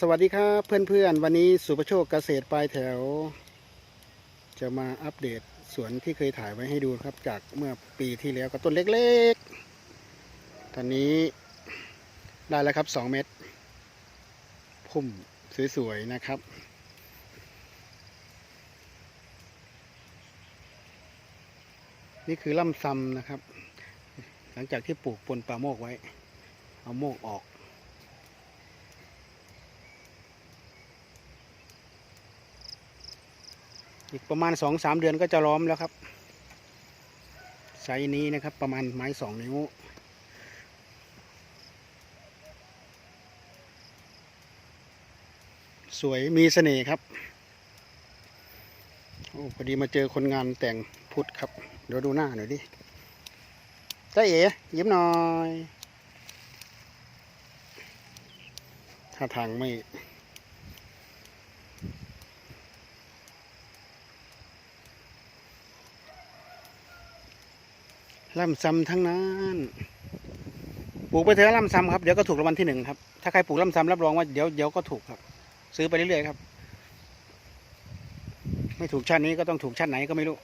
สวัสดีครับเพื่อนๆ วันนี้สุประโชคเกษตรปลายแถว จะมาอัปเดตสวนที่เคยถ่ายไว้ให้ดูครับ จากเมื่อปีที่แล้วก็ต้นเล็กๆ ตอนนี้ได้แล้วครับ 2 เม็ดพุ่มสวยๆ นะครับ นี่คือล่ำซำนะครับ หลังจากที่ปลูกปนปลาโมกไว้ เอาโมกออก อีกประมาณสองสามเดือนก็จะล้อมแล้วครับไซส์นี้นะครับประมาณไม้สองนิ้วสวยมีเสน่ห์ครับ โอ้พอดีมาเจอคนงานแต่งพุทธครับ เดี๋ยวดูหน้าหน่อยดิจ้าเอ๋ยิ้มหน่อยท่าทางไม่ ล่ำซ้ำทั้งนั้น ปลูกไปเถอะล่ำซ้ำครับ เดี๋ยวก็ถูกรางวัลที่หนึ่งครับ ถ้าใครปลูกล่ำซ้ำรับรองว่าเดี๋ยวเดี๋ยวก็ถูกครับ ซื้อไปเรื่อยๆครับ ไม่ถูกชาตินี้ก็ต้องถูกชาติไหนก็ไม่รู้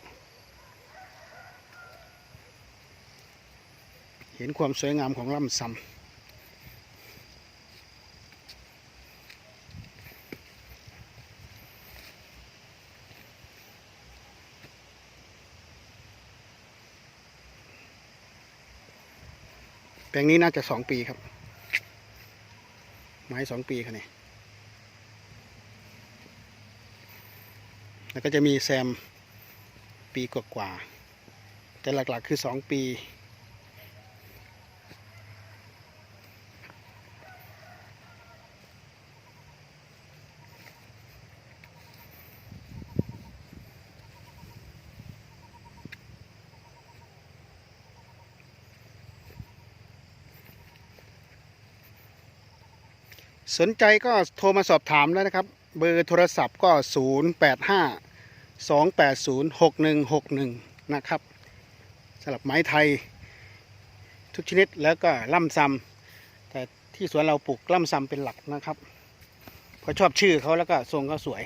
เห็นความสวยงามของล่ำซ้ำ แปลงนี้น่าจะสองปีครับ ไม้สองปีค่ะเนี่ยแล้วก็จะมีแซมปีกว่าๆแต่หลักๆคือสองปี สนใจก็โทรมาสอบถามแล้วนะครับ เบอร์โทรศัพท์ก็ 0 8 5 2 8 0 6 1 6 1 นะครับสำหรับไม้ไทย ทุกชนิดแล้วก็ล่ำซำแต่ที่สวนเราปลูกล่ำซำเป็นหลักนะครับเพราะชอบชื่อเขาแล้วก็ทรงเขาสวย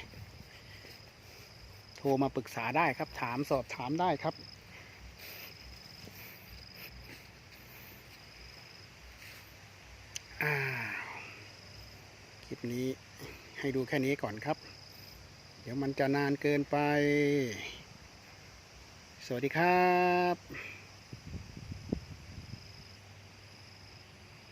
โทรมาปรึกษาได้ครับถามสอบถามได้ครับ อ้าว ค ลิปนี้ให้ดูแค่นี้ก่อนครับ เดี๋ยวมันจะนานเกินไป สวัสดีครับ